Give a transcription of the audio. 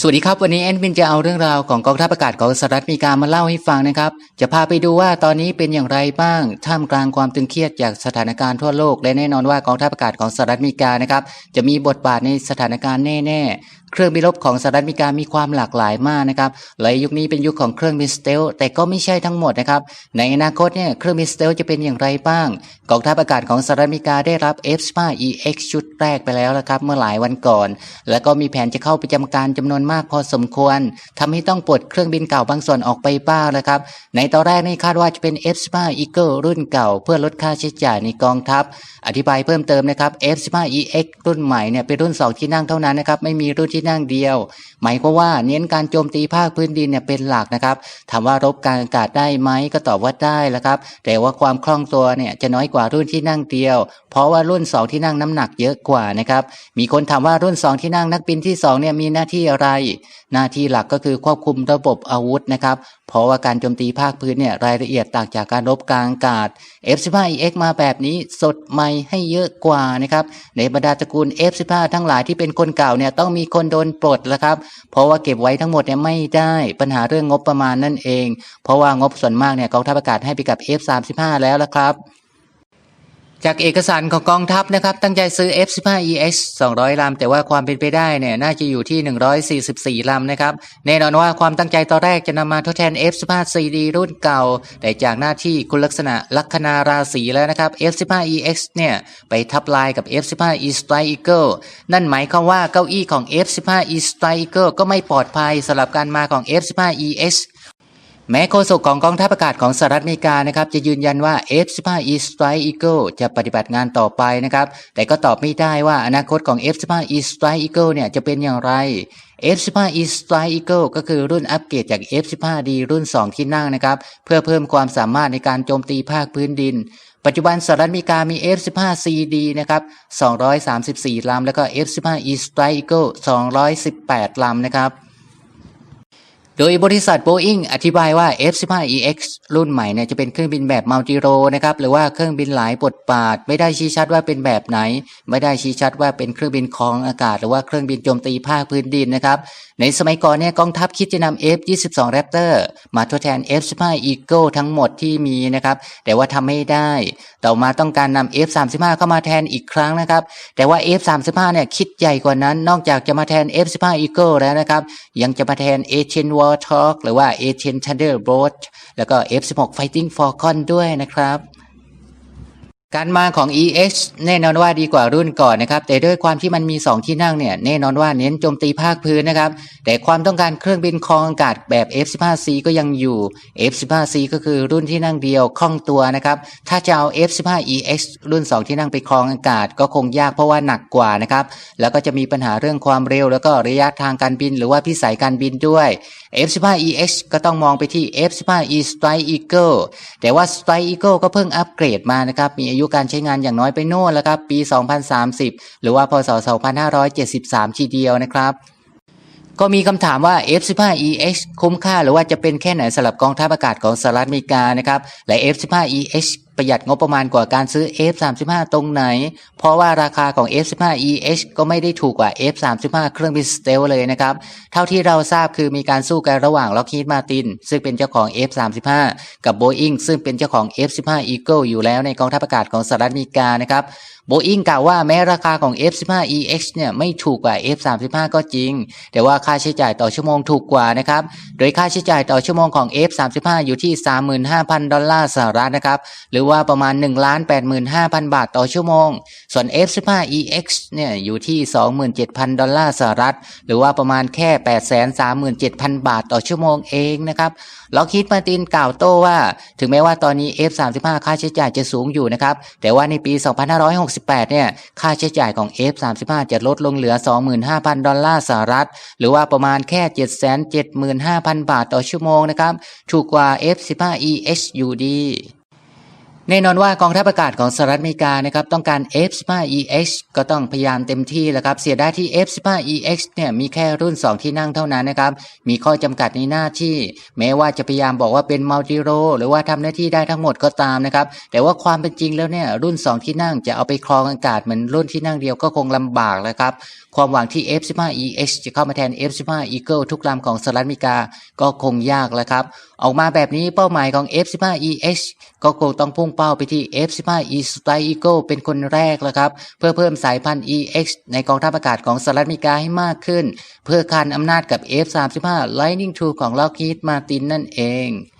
สวัสดีครับ วันนี้แอนวินจะเอาเรื่องราวของกองทัพอากาศของสหรัฐอเมริกามาเล่าให้ฟังนะครับ จะพาไปดูว่าตอนนี้เป็นอย่างไรบ้างท่ามกลางความตึงเครียดจากสถานการณ์ทั่วโลก และแน่นอนว่ากองทัพอากาศของสหรัฐอเมริกานะครับจะมีบทบาทในสถานการณ์แน่ ๆ เครื่องบินรบของสหรัฐอเมริกามีความหลากหลายมากนะครับและยุคนี้เป็นยุคของเครื่องบินสเตลแต่ก็ไม่ใช่ทั้งหมดนะครับ ในอนาคตเนี่ยเครื่องบินสเตลจะเป็นอย่างไรบ้าง กองทัพอากาศของสหรัฐอเมริกาได้รับ F-15EX ชุดแรกไปแล้วนะครับเมื่อหลายวันก่อน แล้วก็มีแผนจะเข้าประจำการจำนวนมากพอสมควรทำให้ต้องปลดเครื่องบินเก่าบางส่วนออกไปบ้างนะครับ ในตอนแรกนี่คาดว่าจะเป็น F-15 Eagle รุ่นเก่า เพื่อลดค่าใช้จ่ายในกองทัพ อธิบายเพิ่มเติมนะครับ F-15EX รุ่นใหม่เนี่ยเป็นรุ่น 2 ที่นั่งเท่านั้นนะครับไม่มีรุ่นที่นั่งเดียว หมายความว่าเน้นการโจมตีภาคพื้นดินเนี่ยเป็นหลักนะครับ ถามว่ารบกลางอากาศได้ไหมก็ตอบว่าได้แล้วครับ แต่ว่าความคล่องตัวเนี่ยจะน้อยกว่ารุ่นที่นั่งเดียว เพราะว่ารุ่น 2 ที่นั่งน้ำหนักเยอะกว่านะครับ มีคนถามว่ารุ่น 2 ที่นั่งนักบินที่2เนี่ยมีหน้าที่อะไร หน้าที่หลักก็คือควบคุมระบบอาวุธนะครับเพราะว่าการโจมตีภาคพื้นเนี่ยรายละเอียดต่างจากการรบกลางอากาศ F15EX มาแบบนี้สดใหม่ให้เยอะกว่านะครับในบรรดาตระกูล F15 ทั้งหลายที่เป็นคนเก่าเนี่ยต้องมีคนโดนปลดแล้วครับ เพราะว่าเก็บไว้ทั้งหมดเนี่ยไม่ได้ปัญหาเรื่องงบประมาณนั่นเอง เพราะว่างบส่วนมากเนี่ยกองทัพอากาศให้ไปกับ F35 แล้วละครับ จากเอกสารของกองทัพนะครับ ตั้งใจซื้อ F15EX 200 ลำ แต่ว่าความเป็นไปได้เนี่ยน่าจะอยู่ที่ 144 ลำนะครับ แน่นอนว่าความตั้งใจตอนแรกจะนำมาทดแทน F15CD รุ่นเก่า แต่จากหน้าที่คุณลักษณะลัคนาราศีแล้วนะครับ F15EX เนี่ยไปทับลายกับ F15E Strike Eagle นั่นหมายความว่าเก้าอี้ของ F15E Strike Eagle ก็ไม่ปลอดภัยสำหรับการมาของ F15EX แม้โฆษกของกองทัพอากาศของสหรัฐอเมริกานะครับจะยืนยันว่า F-15E Strike Eagle จะปฏิบัติงานต่อไปนะครับแต่ก็ตอบไม่ได้ว่าอนาคตของ F-15E Strike Eagle เนี่ยจะเป็นอย่างไร F-15E Strike Eagle ก็คือรุ่นอัปเกรดจาก F-15D รุ่น 2 ที่นั่งนะครับเพื่อเพิ่มความสามารถในการโจมตีภาคพื้นดิน ปัจจุบันสหรัฐอเมริกามี F-15CD นะครับ234ลำแล้วก็ F-15E Strike Eagle 218ลำนะครับ โดยบริษัท Boeing อธิบายว่า F-15EX รุ่นใหม่เนี่ยจะเป็นเครื่องบินแบบมัลติโรนะครับหรือว่าเครื่องบินหลายบทบาท ไม่ได้ชี้ชัดว่าเป็นแบบไหน ไม่ได้ชี้ชัดว่าเป็นเครื่องบินของอากาศ หรือว่าเครื่องบินโจมตีภาคพื้นดินนะครับในสมัยก่อนเนี่ยกองทัพคิดจะนำ F-22 Raptor มาทดแทน F-15 Eagle ทั้งหมดที่มีนะครับแต่ว่าทำไม่ได้ ต่อมาต้องการนำ F-35 เข้ามาแทนอีกครั้งนะครับแต่ว่า F-35 เนี่ยคิดใหญ่กว่านั้น นอกจากจะมาแทน F-15 Eagle แล้วนะครับยังจะมาแทน A-10 Talk หรือว่า A-10 Thunderbolt แล้วก็ F-16 Fighting Falcon ด้วยนะครับ การมาของ EX แน่นอนว่าดีกว่ารุ่นก่อนนะครับ แต่ด้วยความที่มันมี 2 ที่นั่งเนี่ย แน่นอนว่าเน้นโจมตีภาคพื้นนะครับ แต่ความต้องการเครื่องบินครองอากาศแบบ F-15C ก็ยังอยู่ F-15C ก็คือรุ่นที่นั่งเดียวคล่องตัวนะครับ ถ้าจะเอา F-15EX รุ่น 2 ที่นั่งไปครองอากาศก็คงยากเพราะว่าหนักกว่านะครับ แล้วก็จะมีปัญหาเรื่องความเร็ว แล้วก็ระยะทางการบิน หรือว่าพิสัยการบินด้วย F-15EX ก็ต้องมองไปที่ F-15E Strike Eagle แต่ว่า Strike Eagle ก็เพิ่งอัปเกรดมานะครับ มีอายุการใช้งานอย่างน้อยไปโน่นแล้วครับปี 2030 หรือว่าพศ 2573 ทีเดียวนะครับก็มีคำถามว่า F-15EX คุ้มค่าหรือว่าจะเป็นแค่ไหนสำหรับกองทัพอากาศของสหรัฐอเมริกานะครับ และ F-15EX ประหยัดงบประมาณกว่าการซื้อ F-35 ตรงไหน เพราะว่าราคาของ F-15EX ก็ไม่ได้ถูกกว่า F-35 เครื่องบินสเตลเลยนะครับ เท่าที่เราทราบคือมีการสู้กันระหว่าง Lockheed Martin ซึ่งเป็นเจ้าของ F-35 กับ Boeing ซึ่งเป็นเจ้าของ F-15 Eagle อยู่แล้วในกองทัพอากาศของสหรัฐอเมริกานะครับ Boeing กล่าวว่าแม้ราคาของ F-15EX เนี่ยไม่ถูกกว่า F-35 ก็จริง แต่ว่าค่าใช้จ่ายต่อชั่วโมงถูกกว่านะครับ โดยค่าใช้จ่ายต่อชั่วโมงของ F-35 อยู่ที่ 35,000 ดอลลาร์สหรัฐนะครับ หรือว่าประมาณ 1,85,000 บาทต่อชั่วโมง ส่วน F-15EX เนี่ยอยู่ที่ 27,000 ดอลลาร์สหรัฐ หรือว่าประมาณแค่ 837,000 บาทต่อชั่วโมงเองนะครับล็อกฮีดมาตินกล่าวโต้ว่า ถึงแม้ว่าตอนนี้ F-35 ค่าใช้จ่ายจะสูงอยู่นะครับ แต่ว่าในปี 2568 เนี่ย ค่าใช้จ่ายของ F-35 จะลดลงเหลือ 25,000 ดอลลาร์สหรัฐ หรือว่าประมาณแค่ 775,000 บาทต่อชั่วโมงนะครับ ถูกกว่า F-15EX อยู่ดี แน่นอนว่ากองทัพอากาศของสหรัฐอเมริกานะครับต้องการ F-15EX ก็ต้องพยายามเต็มที่แล้วครับเสียดายที่ F-15EX เนี่ยมีแค่รุ่น 2 ที่นั่งเท่านั้นนะครับมีข้อจำกัดในหน้าที่ แม้ว่าจะพยายามบอกว่าเป็นมัลติโรหรือว่าทำหน้าที่ได้ทั้งหมดก็ตามนะครับแต่ว่าความเป็นจริงแล้วเนี่ยรุ่น 2 ที่นั่งจะเอาไปครองอากาศเหมือนรุ่นที่นั่งเดียวก็คงลำบากแล้วครับความหวังที่ F-15EX จะเข้ามาแทน F-15 Eagle ทุกลำของสหรัฐอเมริกาก็คงยากแล้วครับออกมาแบบนี้เป้าหมายของ F-15EX ก็คงต้องพุ่งเป้าไปที่ F-15E Strike Eagle เป็นคนแรกแล้วครับ เพื่อเพิ่มสายพันธุ์ EX ในกองทัพอากาศของสหรัฐอเมริกาให้มากขึ้น เพื่อคานอำนาจกับ F-35 Lightning II ของ Lockheed Martin นั่นเอง